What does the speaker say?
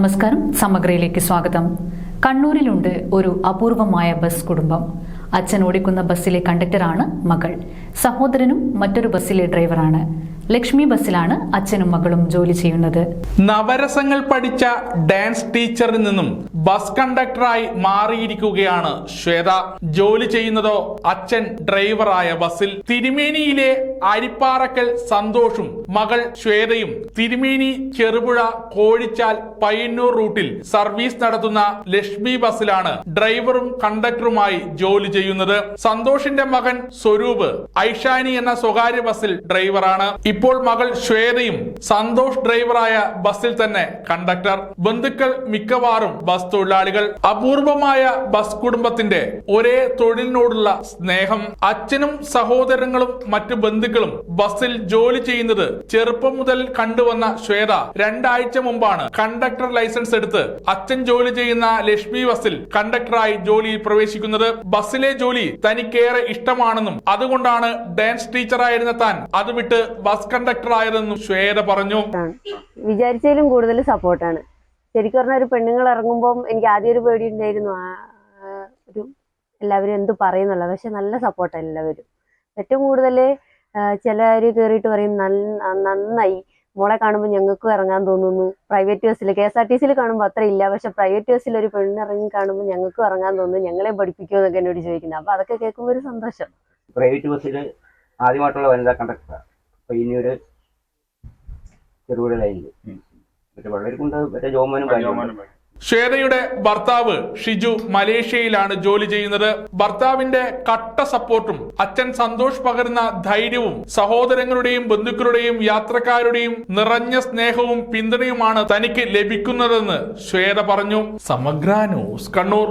നമസ്കാരം. സമഗ്രയിലേക്ക് സ്വാഗതം. കണ്ണൂരിലുണ്ട് ഒരു അപൂർവമായ ബസ് കുടുംബം. അച്ഛൻ ഓടിക്കുന്ന ബസ്സിലെ കണ്ടക്ടറാണ് മകൾ. സഹോദരനും മറ്റൊരു ബസ്സിലെ ഡ്രൈവറാണ്. ലക്ഷ്മി ബസ്സിലാണ് അച്ഛനും മകളും ജോലി ചെയ്യുന്നത്. നവരസങ്ങൾ പഠിച്ച ഡാൻസ് ടീച്ചറിൽ നിന്നും ബസ് കണ്ടക്ടറായി മാറിയിരിക്കുകയാണ് ശ്വേത. ജോലി ചെയ്യുന്നതോ അച്ഛൻ ഡ്രൈവറായ ബസ്സിൽ തിരുമേനിയിലെ അരിപ്പാറക്കൽ സന്തോഷും മകൾ ശ്വേതയും തിരുമേനി ചെറുപുഴ കോഴിച്ചാൽ പയ്യന്നൂർ റൂട്ടിൽ സർവീസ് നടത്തുന്ന ലക്ഷ്മി ബസ്സിലാണ് ഡ്രൈവറും കണ്ടക്ടറുമായി ജോലി ചെയ്യുന്നത്. സന്തോഷിന്റെ മകൻ സ്വരൂപ് ഐഷാനി എന്ന സ്വകാര്യ ബസ്സിൽ ഡ്രൈവറാണ്. ഇപ്പോൾ മകൾ ശ്വേതയും സന്തോഷ് ഡ്രൈവറായ ബസ്സിൽ തന്നെ കണ്ടക്ടർ. ബന്ധുക്കൾ മിക്കവാറും ബസ് തൊഴിലാളികൾ. അപൂർവമായ ബസ് കുടുംബത്തിന്റെ ഒരേ തൊഴിലിനോടുള്ള സ്നേഹം. അച്ഛനും സഹോദരങ്ങളും മറ്റു ബന്ധുക്കളും ബസ്സിൽ ജോലി ചെയ്യുന്നത് ചെറുപ്പം മുതൽ കണ്ടുവന്ന ശ്വേത രണ്ടാഴ്ച മുമ്പാണ് കണ്ടക്ടർ ലൈസൻസ് എടുത്ത് അച്ഛൻ ജോലി ചെയ്യുന്ന ലക്ഷ്മി ബസ്സിൽ കണ്ടക്ടറായി ജോലിയിൽ പ്രവേശിക്കുന്നത്. ബസ്സിലെ ജോലി തനിക്കേറെ ഇഷ്ടമാണെന്നും അതുകൊണ്ടാണ് ഡാൻസ് ടീച്ചറായിരുന്ന താൻ അത് വിട്ട് ബസ് കണ്ടക്ടർ ആയതെന്നും ശ്വേത പറഞ്ഞു. വിചാരിച്ചതിലും കൂടുതൽ സപ്പോർട്ടാണ്. ശരിക്കും പറഞ്ഞാൽ ഒരു പെണ്ണുങ്ങൾ ഇറങ്ങുമ്പോൾ എനിക്ക് ആദ്യം ഒരു പേടി ഉണ്ടായിരുന്നു ആ, ഒരു എല്ലാവരും എന്ത് പറയുന്നുള്ള പക്ഷെ നല്ല സപ്പോർട്ടാണ് എല്ലാവരും. ഏറ്റവും കൂടുതൽ ചിലർ കയറിയിട്ട് പറയും നന്നായി. മോളെ കാണുമ്പോൾ ഞങ്ങൾക്കും ഇറങ്ങാൻ തോന്നുന്നു. പ്രൈവറ്റ് ബസ്സിൽ കെ എസ് ആർ ടി സിയിൽ കാണുമ്പോൾ അത്ര ഇല്ല. പക്ഷെ പ്രൈവറ്റ് ബസ്സിൽ ഒരു പെണ്ണ് ഇറങ്ങി കാണുമ്പോൾ ഞങ്ങൾക്കും ഇറങ്ങാൻ തോന്നുന്നു. ഞങ്ങളെ പഠിപ്പിക്കുമോ എന്നൊക്കെ എന്നോട് ചോദിക്കുന്നത് അപ്പൊ അതൊക്കെ കേൾക്കുമ്പോൾ ഒരു സന്തോഷം. പ്രൈവറ്റ് ബസ്സിൽ ആദ്യമായിട്ടുള്ള വനിതാ കണ്ടക്ടറാണ് ഒരു ചെറുപുഴ ലൈനിൽ മറ്റേ വെള്ളരിക്കുണ്ട് മറ്റേ ജോമാനും ശ്വേതയുടെ ഭർത്താവ് ഷിജു മലേഷ്യയിലാണ് ജോലി ചെയ്യുന്നത്. ഭർത്താവിന്റെ കട്ട സപ്പോർട്ടും അച്ഛൻ സന്തോഷ് പകരുന്ന ധൈര്യവും സഹോദരങ്ങളുടെയും ബന്ധുക്കളുടെയും യാത്രക്കാരുടെയും നിറഞ്ഞ സ്നേഹവും പിന്തുണയുമാണ് തനിക്ക് ലഭിക്കുന്നതെന്ന് ശ്വേത പറഞ്ഞു. സമഗ്ര ന്യൂസ് കണ്ണൂർ.